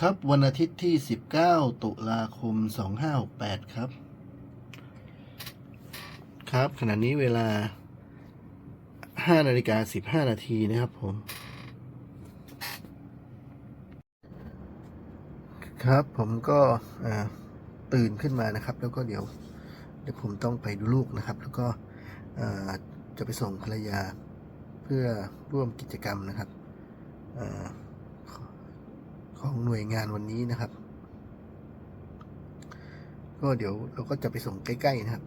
ครับวันอาทิตย์ที่ 19 ตุลาคม 2568 ครับ ครับ ขณะนี้เวลา 5 นาฬิกา 15 นาทีนะครับผม ครับผมก็ตื่นขึ้นมานะครับ แล้วก็เดี๋ยวเดี๋ยวผมต้องไปดูลูกนะครับ แล้วก็จะไปส่งภรรยาเพื่อร่วมกิจกรรมนะครับ ของหน่วยงานวันนี้นะครับ ก็เดี๋ยวเราก็จะไปส่งใกล้ ๆ นะครับ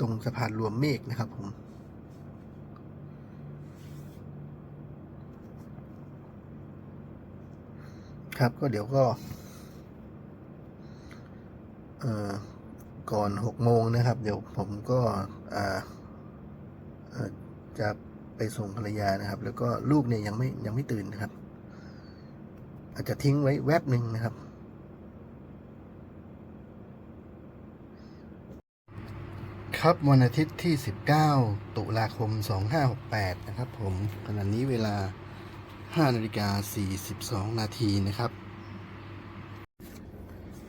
ตรงสะพานรวมเมฆนะครับผมครับก็เดี๋ยวก็เอ่อก่อนหกโมงนะครับ เดี๋ยวผมก็เอ่อจะไปส่งภรรยานะครับ แล้วก็ลูกเนี่ยยังไม่ยังไม่ตื่นนะครับ อาจจะทิ้งไว้แวบหนึ่งนะครับ ครับวันอาทิตย์ที่ 19 ตุลาคม 2568 นะครับผมขณะนี้เวลา 5 นาฬิกา 42 นาทีนะครับ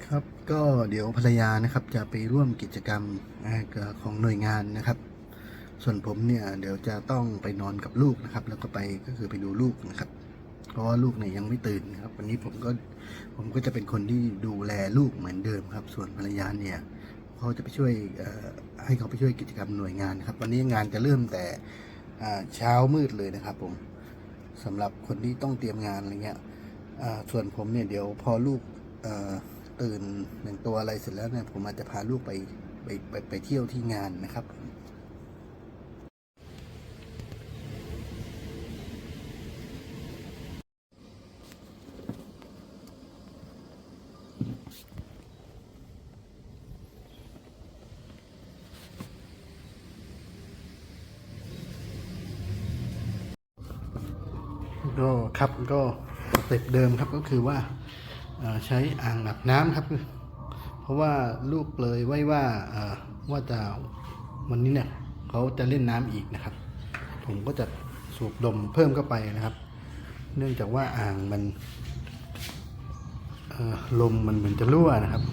ครับก็เดี๋ยวภรรยานะครับจะไปร่วมกิจกรรมของหน่วยงานนะครับ ส่วนผมเนี่ย เดี๋ยวจะต้องไปนอนกับลูกนะครับ แล้วก็ไปก็คือไปดูลูกนะครับ เพราะว่าลูกเนี่ยยังไม่ตื่นครับ วันนี้ผมก็ผมก็จะเป็นคนที่ดูแลลูกเหมือนเดิมครับ ส่วนภรรยาเนี่ยเขาจะไปช่วยให้เขาไปช่วยกิจกรรมหน่วยงานครับ วันนี้งานจะเริ่มแต่เช้ามืดเลยนะครับ ผมสำหรับคนที่ต้องเตรียมงานอะไรเงี้ยส่วนผมเนี่ยเดี๋ยวพอลูกตื่นหนึ่งตัวอะไรเสร็จแล้วเนี่ยผมอาจจะพาลูกไปไปไปไปเที่ยวที่งานนะครับ ก็ครับก็สเต็ปเดิมครับก็คือว่าใช้อ่างอาบน้ำครับ เพราะว่าลูกเลยไว้ว่าว่าจะวันนี้เนี่ยเขาจะเล่นน้ำอีกนะครับ ผมก็จะสูบลมเพิ่มเข้าไปนะครับ เนื่องจากว่าอ่างมันลมมันเหมือนจะรั่วนะครับ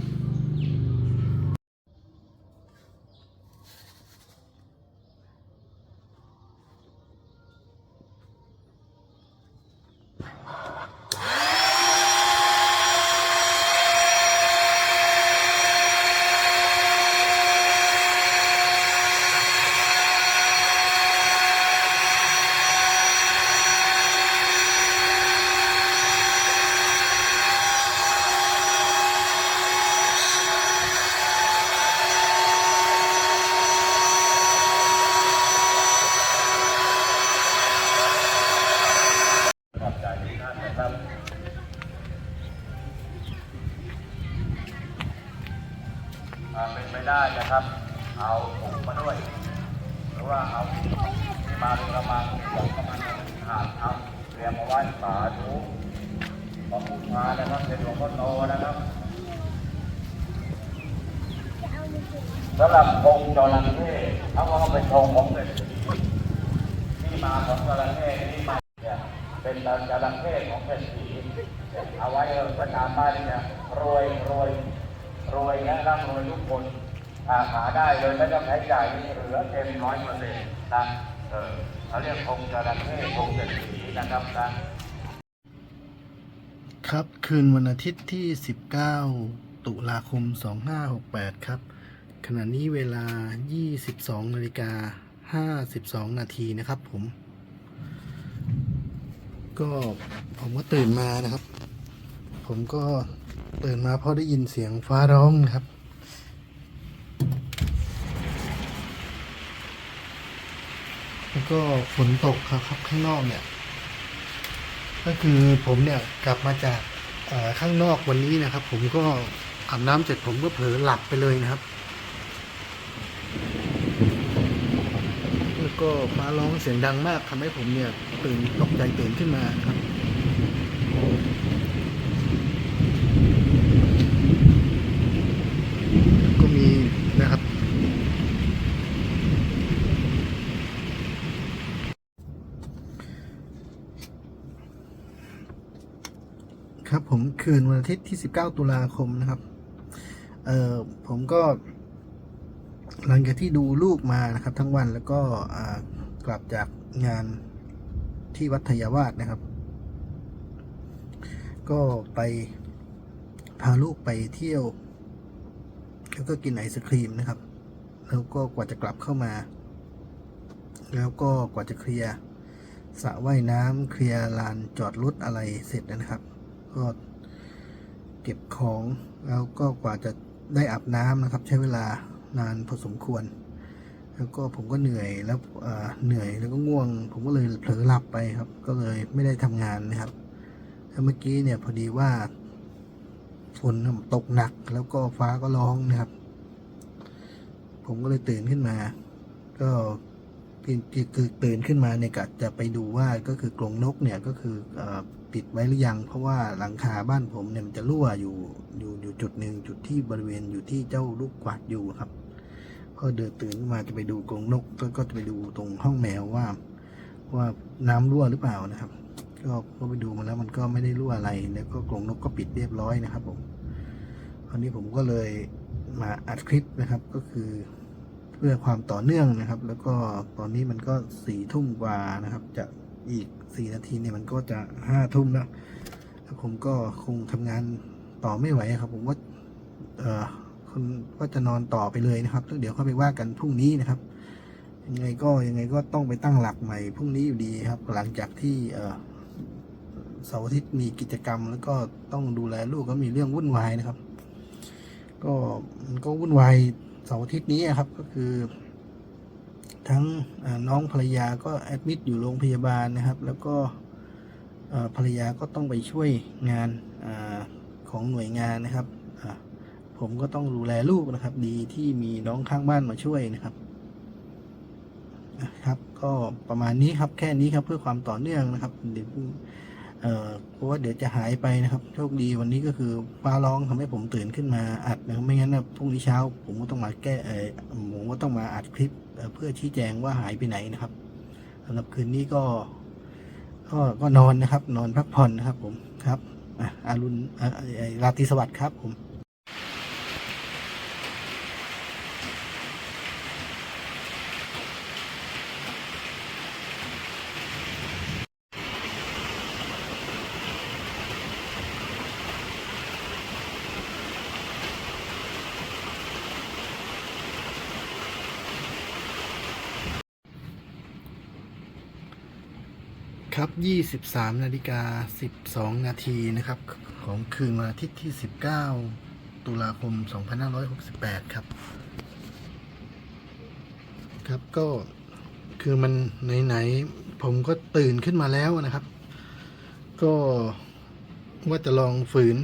ใจทุกท่านนะครับอ่าเป็ นได้นะครับ เอาถุงมาด้วย หรือว่าเอาที่มาเป็นกระมังของกระมังหาดเอาเตรียมเอาไว้สาธุขอบคุณมานะครับเป็นหลวงพ่อโตนะครับสำหรับองค์จระเข้เขาก็เป็นธงของเศรษฐีที่มาของจระเข้ที่มาเนี่ยเป็นจระเข้ของเศรษฐีเอาไว้ประจานบ้านเนี่ยรวยรวยรวยและร่ำรวยทุกคน อาหาได้เลยไม่ต้องใช้จ่ายนี่เหลือเต็มร้อยเปอร์เซ็นต์นะเออเขาเรียกธงจระเข้ธงเศรษฐีนะครับนะครับ คืนวันอาทิตย์ที่ 19 ตุลาคม 2568 ครับ ขณะนี้เวลา 22นาฬิกา52 นาทีนะครับผม ก็ผมก็ตื่นมานะครับ ผมก็ตื่นมาเพราะได้ยินเสียงฟ้าร้องนะครับ แล้ว ก็ฝนตกครับครับข้างนอกเนี่ย ก็คือผมเนี่ยกลับมาจากข้างนอกวันนี้นะครับ ผมก็อาบน้ำเสร็จผมก็เผลอหลับไปเลยนะครับแล้วก็ฟ้าร้องเสียงดังมากทำให้ผมเนี่ยตื่นตกใจตื่นขึ้นมาครับก็มีนะครับ ก ครับ ผมคืนวันอาทิตย์ที่ 19 ตุลาคมนะครับ เอ่อผมก็ หลังจากที่ดูลูกมานะครับ ทั้งวันแล้วก็กลับจากงานที่วัดทยาวาสนะครับ ก็ไปพาลูกไปเที่ยว แล้วก็กินไอศครีมนะครับ แล้วก็กว่าจะกลับเข้ามา แล้วก็กว่าจะเคลียร์สระว่ายน้ำเคลียร์ลานจอดรถอะไรเสร็จนะครับ ก็เก็บของแล้วก็กว่าจะได้อาบน้ำนะครับ ใช้เวลานานพอสมควร แล้วก็ผมก็เหนื่อยแล้วเหนื่อยแล้วก็ง่วง ผมก็เลยเผลอหลับไปครับ ก็เลยไม่ได้ทำงานนะครับแล้วเมื่อกี้เนี่ยพอดีว่าฝนตกหนักแล้วก็ฟ้าก็ร้องนะครับ ผมก็เลยตื่นขึ้นมา ก็ คือตื่นขึ้นมาเนี่ยกะจะไปดูว่าก็คือกรงนกเนี่ยก็คือปิดไว้หรือยัง เพราะว่าหลังคาบ้านผมเนี่ยมันจะรั่วอยู่อยู่อยู่จุดหนึ่งจุดที่บริเวณอยู่ที่เจ้าลูกกวาดอยู่ครับก็เดินตื่นขึ้นมาจะไปดูกรงนกก็ก็จะไปดูตรงห้องแมวว่า ว่าน้ำรั่วหรือเปล่านะครับ ก็ก็ไปดูมาแล้วมันก็ไม่ได้รั่วอะไร แล้วก็กรงนกก็ปิดเรียบร้อยนะครับผมคราวนี้ผมก็เลยมาอัดคลิปนะครับก็คือ เพื่อความต่อเนื่องนะครับ แล้วก็ตอนนี้มันก็สี่ทุ่มกว่านะครับ จะอีกสี่นาทีเนี่ยมันก็จะห้าทุ่มแล้วแล้วผมก็คงทำงานต่อไม่ไหวครับ ผมว่าเออคนว่าจะนอนต่อไปเลยนะครับแล้วเดี๋ยวเข้าไปว่ากันพรุ่งนี้นะครับ ยังไงก็ยังไงก็ต้องไปตั้งหลักใหม่พรุ่งนี้อยู่ดีครับ หลังจากที่เออเสาร์อาทิตย์มีกิจกรรม แล้วก็ต้องดูแลลูกก็มีเรื่องวุ่นวายนะครับ ก็มันก็วุ่นวาย เสาร์อาทิตย์นี้อะครับก็คือ ทั้งน้องภรรยาก็แอดมิดอยู่โรงพยาบาลนะครับ แล้วก็ภรรยาก็ต้องไปช่วยงานอของหน่วยงานนะครับผมก็ต้องดูแลลูกนะครับ ดีที่มีน้องข้างบ้านมาช่วยนะครับนะครับ ก็ประมาณนี้ครับแค่นี้ครับเพื่อความต่อเนื่องนะครับเดี๋ยว เพราะว่าเดี๋ยวจะหายไปนะครับ โชคดีวันนี้ก็คือฟ้าร้องทำให้ผมตื่นขึ้นมาอัดนะครับไม่งั้นนะพรุ่งนี้เช้า ผมก็ต้องมาแก้เออผมก็ต้องมาอัดคลิปเเพื่อชี้แจงว่าหายไปไหนนะครับสำหรับคืนนี้ก็ ก็ก็นอนนะครับ นอนพักผ่อนนะครับ ผมครับออารุณอะอะอะราตรีสวัสดิ์ครับผม ครับ 23 นาฬิกา 12 นาทีนะครับ ของคืนวันอาทิตย์ที่ 19 ตุลาคม 2568 ครับ ครับก็คือมันไหนๆผมก็ตื่นขึ้นมาแล้วนะครับ ก็ว่าจะลองฝืน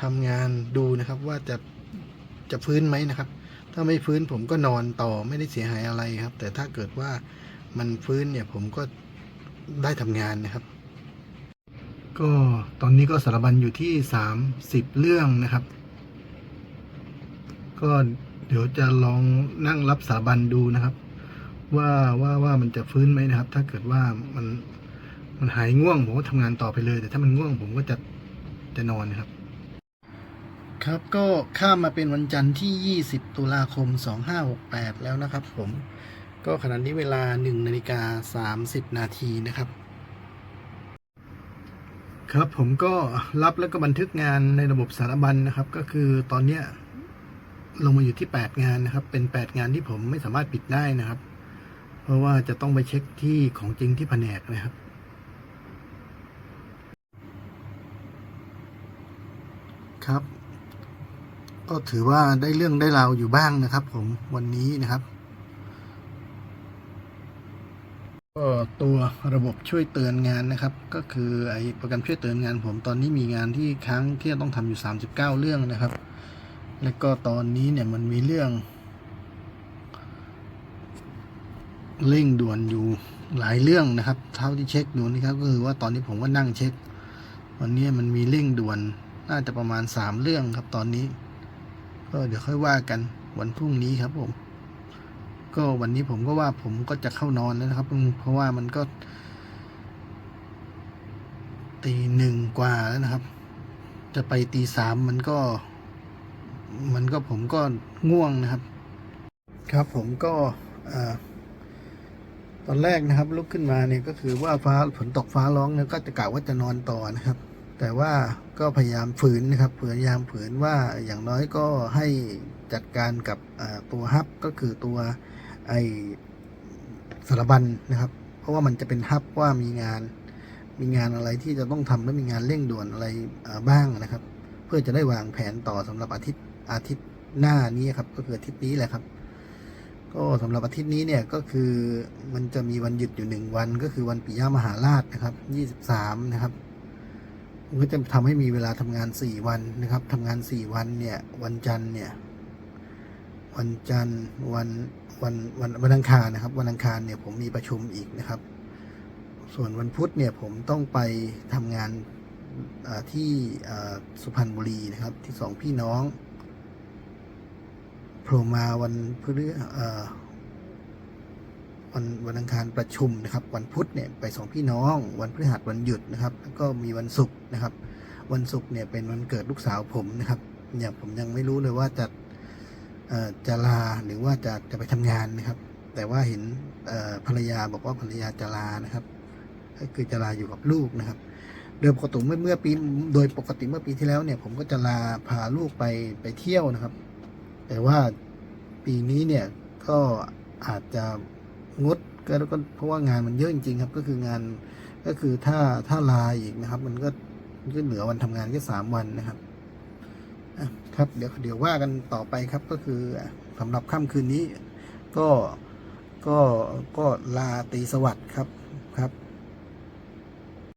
ทำงานดูนะครับ ว่าจะจะฟื้นไหมนะครับ ถ้าไม่ฟื้นผมก็นอนต่อไม่ได้เสียหายอะไรครับ แต่ถ้าเกิดว่ามันฟื้นเนี่ยผมก็ ได้ทำงานนะครับ ก็ตอนนี้ก็สารบัญอยู่ที่สามสิบเรื่องนะครับ ก็เดี๋ยวจะลองนั่งรับสารบัญดูนะครับ ว่าว่าว่ามันจะฟื้นไหมนะครับ ถ้าเกิดว่ามันมันหายง่วงผมก็ทำงานต่อไปเลย แต่ถ้ามันง่วงผมก็จะจะนอนนะครับ ครับก็ข้ามมาเป็นวันจันทร์ที่ 20 ตุลาคม 2568 แล้วนะครับผม ก็ขณะนี้เวลา1นาฬิกา30 นาทีนะครับ ครับผมก็รับแล้วก็บันทึกงานในระบบสารบัญนะครับ ก็คือตอนเนี้ยลงมาอยู่ที่ 8 งานนะครับ เป็น 8 งานที่ผมไม่สามารถปิดได้นะครับ เพราะว่าจะต้องไปเช็คที่ของจริงที่แผนกนะครับครับ ก็ถือว่าได้เรื่องได้ราวอยู่บ้างนะครับ ผมวันนี้นะครับ ก็ตัวระบบช่วยเตือนงานนะครับ ก็คือไอ้โปรแกรมช่วยเตือนงานผมตอนนี้มีงานที่ค้างที่จะต้องทำอยู่ 39 เรื่องนะครับ แล้วก็ตอนนี้เนี่ยมันมีเรื่อง เร่งด่วนอยู่หลายเรื่องนะครับ เท่าที่เช็คดูนะครับก็คือว่าตอนนี้ผมก็นั่งเช็ค วันนี้มันมีเร่งด่วนน่าจะประมาณ 3 เรื่องครับตอนนี้ ก็เดี๋ยวค่อยว่ากันวันพรุ่งนี้ครับผม ก็วันนี้ผมก็ว่าผมก็จะเข้านอนแล้วนะครับ เพราะว่ามันก็ตีหนึ่งกว่าแล้วนะครับ จะไปตีสามมันก็ มันก็ผมก็ง่วงนะครับ ครับผมก็อตอนแรกนะครับ ลุกขึ้นมาเนี่ยก็คือว่าฟ้าฝนตกฟ้าร้องเนี่ยก็จะกะว่าจะนอนต่อนะครับ แต่ว่าก็พยายามฝืนนะครับพยายามฝืนว่าอย่างน้อยก็ให้จัดการกับตัวฮับก็คือตัว ไอสารบัญนะครับ เพราะว่ามันจะเป็นฮับว่ามีงานมีงานอะไรที่จะต้องทำและมีงานเร่งด่วนอะไรบ้างนะครับ เพื่อจะได้วางแผนต่อสำหรับอาทิตย์อาทิตย์หน้านี้ครับ ก็คืออาทิตย์นี้แหละครับ ก็สำหรับอาทิตย์นี้เนี่ยก็คือมันจะมีวันหยุดอยู่หนึ่งวันก็คือวันปิยมหาราชนะครับยี่สิบสามนะครับมันก็จะทำให้มีเวลาทำงานสี่วันนะครับทำงานสี่วันเนี่ยวันจันทร์เนี่ย วันจันทร์วันวันวันวันอังคารนะครับ วันอังคารเนี่ยผมมีประชุมอีกนะครับ ส่วนวันพุธเนี่ยผมต้องไปทำงานที่สุพรรณบุรีนะครับ ที่สองพี่น้องโผล่มาวันพฤวันวันอังคารประชุมนะครับ วันพุธเนี่ยไปสองพี่น้อง วันพฤหัสวันหยุดนะครับ แล้วก็มีวันศุกร์นะครับ วันศุกร์เนี่ยเป็นวันเกิดลูกสาวผมนะครับ เนี่ยผมยังไม่รู้เลยว่าจะ จะลาหรือว่าจะจะไปทำงานนะครับ แต่ว่าเห็นภรรยาบอกว่าภรรยาจะลานะครับ ก็คือจะลาอยู่กับลูกนะครับ โดยปกติเมื่อเมื่อปีโดยปกติเมื่อปีที่แล้วเนี่ย ผมก็จะลาพาลูกไปไปเที่ยวนะครับ แต่ว่าปีนี้เนี่ยก็อาจจะงดก็ก็เพราะว่างานมันเยอะจริงๆครับ ก็คืองานก็คือถ้าถ้าลาอีกนะครับ มันก็มันก็เหลือวันทำงานแค่สามวันนะครับ ครับเดี๋ยวเดี๋ยวว่ากันต่อไปครับก็คือสำหรับค่ำคืนนี้ ก็ก็ก็ลาตีสวัสดิ์ครับครับ